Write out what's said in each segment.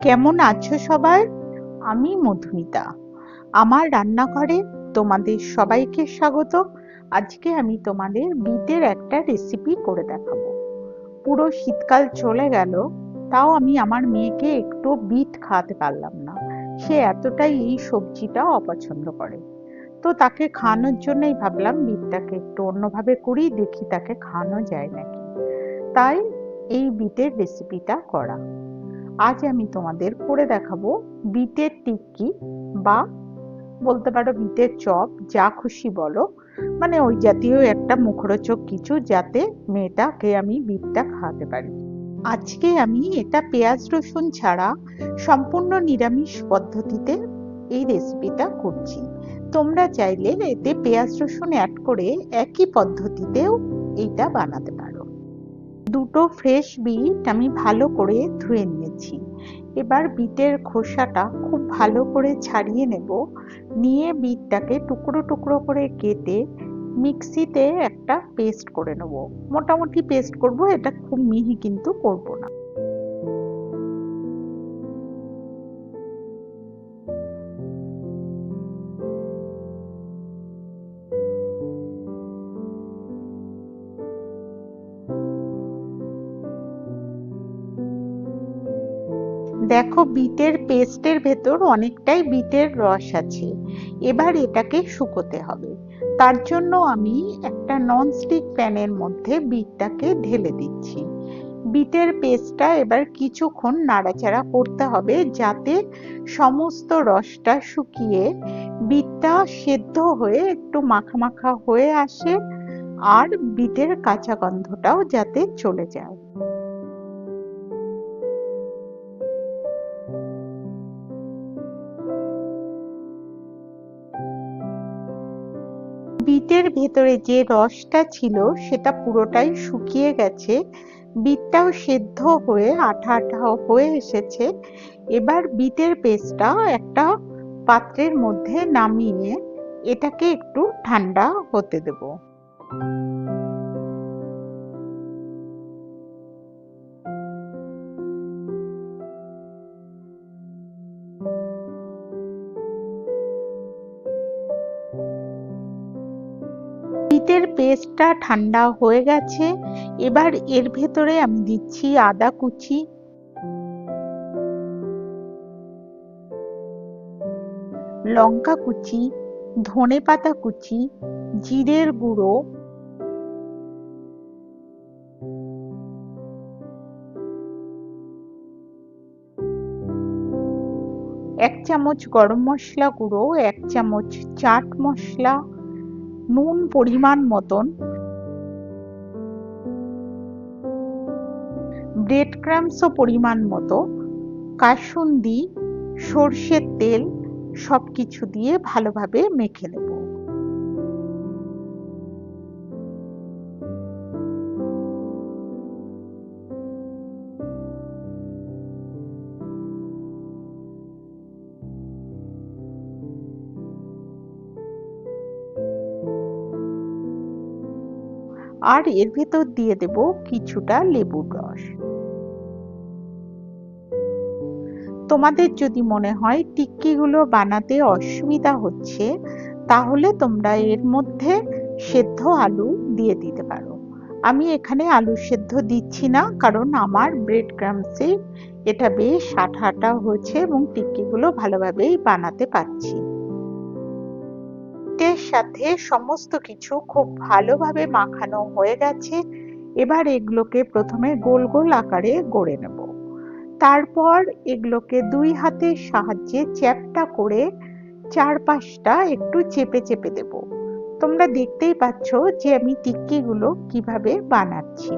কেমন আছো সবাই? আমি মধুমিতা। আমার রান্নাঘরে তোমাদের সবাইকে স্বাগত। আজকে আমি তোমাদের বিটের একটা রেসিপি করে দেখাবো। পুরো শীতকাল চলে গেল, তাও আমি আমার মেয়েকে একটু বিট খাওয়াতে পারলাম না। সে এতটাই এই সবজিটা অপছন্দ করে। তো তাকে খাওয়ানোর জন্যই ভাবলাম বিটটাকে একটু অন্যভাবে করি, দেখি তাকে খাওয়ানো যায় নাকি। তাই এই বিটের রেসিপিটা করা। আজ আমি তোমাদের করে দেখাবো বিটের টিক্কি বা বলতে পারো বিটের চপ, যা খুশি বলো। মানে ওই জাতীয় একটা মুখরোচক কিছু যাতে মেয়েটাকে আমি বিটটা খাওয়াতে পারি। আজকে আমি এটা পেঁয়াজ রসুন ছাড়া সম্পূর্ণ নিরামিষ পদ্ধতিতে এই রেসিপিটা করছি। তোমরা চাইলে এতে পেঁয়াজ রসুন অ্যাড করে একই পদ্ধতিতেও এইটা বানাতে পারো। দুটো ফ্রেশ বিট আমি ভালো করে ধুয়ে নিয়েছি। এবার বিটের খোসাটা খুব ভালো করে ছাড়িয়ে নেব। নিয়ে বিটটাকে টুকরো টুকরো করে কেটে মিক্সিতে একটা পেস্ট করে নেব। মোটামুটি পেস্ট করব, এটা খুব মিহি কিন্তু করব না। দেখো বিটের পেস্টের ভেতর অনেকটাই বিটের রস আছে, এবার এটাকে শুকোতে হবে। তার জন্য আমি একটা ননস্টিক প্যানের মধ্যে বিটটাকে ঢেলে দিচ্ছি। বিটের পেস্টটা এবার কিছুক্ষণ নাড়াচাড়া করতে হবে যাতে সমস্ত রসটা শুকিয়ে বিটটা সেদ্ধ হয়ে একটু মাখা মাখা হয়ে আসে আর বিটের কাঁচা গন্ধটাও যাতে চলে যায়। বিটের ভেতরে যে রসটা ছিল সেটা পুরোটাই শুকিয়ে গেছে। বিটটাও সেদ্ধ হয়ে, আঠা আঠা হয়ে এসেছে। এবার বিটের পেস্টটা একটা পাত্রের মধ্যে নামিয়ে এটাকে একটু ঠান্ডা হতে দেব। পেস্টটা ঠান্ডা হয়ে গেছে। এবার এর ভেতরে আমি দিচ্ছি আদা কুচি। লঙ্কা কুচি, ধনে পাতা কুচি, জিরের গুঁড়ো। এক চামচ গরম মশলা গুঁড়ো, এক চামচ চাট মশলা। নুন পরিমাণ মতন। ব্রেড ক্রামসও পরিমাণ মতো। কাসুন্দি, সর্ষের তেল সব কিছু দিয়ে ভালোভাবে মেখে নেব। আর এর ভেতর দিয়ে দেব কিছুটা লেবুর রস। তোমাদের যদি মনে হয় টিক্কিগুলো বানাতে অসুবিধা হচ্ছে, তাহলে তোমরা এর মধ্যে সেদ্ধ আলু দিয়ে দিতে পারো। আমি এখানে আলু সেদ্ধ দিচ্ছি না, কারণ আমার ব্রেড ক্রামসে এটা বেশ আঠা আঠা হয়েছে এবং টিক্কিগুলো ভালোভাবেই বানাতে পারছি। এর সাথে সমস্ত কিছু খুব ভালোভাবে মাখানো হয়ে গেছে। এবার এগুলোকে প্রথমে গোল গোল আকারে গড়ে নেব। তারপর এগুলোকে দুই হাতের সাহায্যে চ্যাপটা করে চারপাশটা একটু চেপে চেপে দেব। তোমরা দেখতেই পাচ্ছ যে আমি টিক্কিগুলো কীভাবে বানাচ্ছি।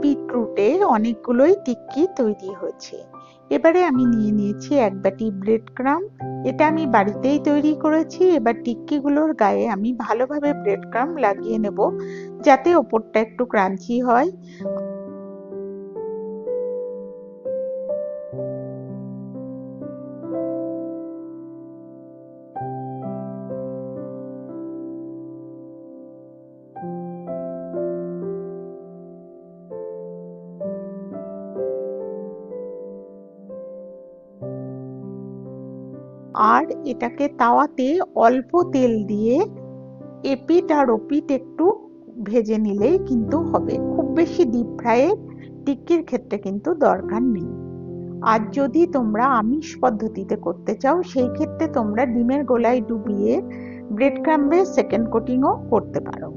বিটরুটে অনেকগুলোই টিক্কি তৈরি হয়েছে। এবারে আমি নিয়ে নিয়েছি এক বাটি ব্রেড ক্রাম। এটা আমি বাড়িতেই তৈরি করেছি। এবার টিক্কিগুলোর গায়ে আমি ভালোভাবে ব্রেড ক্রাম লাগিয়ে নেব, যাতে ওপরটা একটু ক্রাঞ্চি হয়। আর এটাকে তাওয়াতে অল্প তেল দিয়ে এপিট আর ওপিট একটু ভেজে নিলেই কিন্তু হবে। খুব বেশি ডিপ ফ্রাইয়ের টিক্কির ক্ষেত্রে কিন্তু দরকার নেই। আর যদি তোমরা আমিষ পদ্ধতিতে করতে চাও, সেই ক্ষেত্রে তোমরা ডিমের গোলায় ডুবিয়ে ব্রেড ক্রাম্বের সেকেন্ড কোটিংও করতে পারো।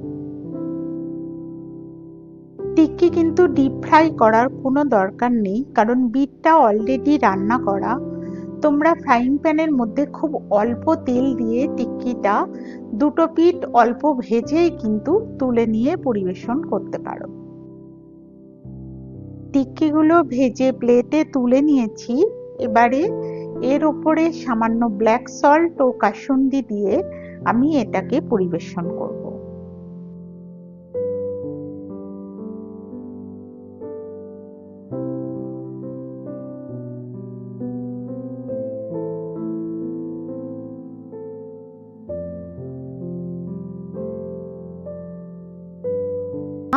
টিক্কি কিন্তু ডিপ ফ্রাই করার কোনো দরকার নেই, কারণ বিটটা অলরেডি রান্না করা তোমরা ফ্রাইং প্যানের মধ্যে খুব অল্প তেল দিয়ে টিক্কিটা দুটো পিঠ অল্প ভেজেই কিন্তু তুলে নিয়ে পরিবেশন করতে পারো। টিক্কিগুলো ভেজে প্লেটে তুলে নিয়েছি। এবারে এর ওপরে সামান্য ব্ল্যাক সল্ট ও কাসুন্দি দিয়ে আমি এটাকে পরিবেশন করব।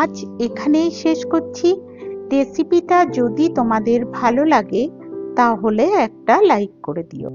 আজ এখানেই শেষ করছি। রেসিপিটা যদি তোমাদের ভালো লাগে তাহলে একটা লাইক করে দিও।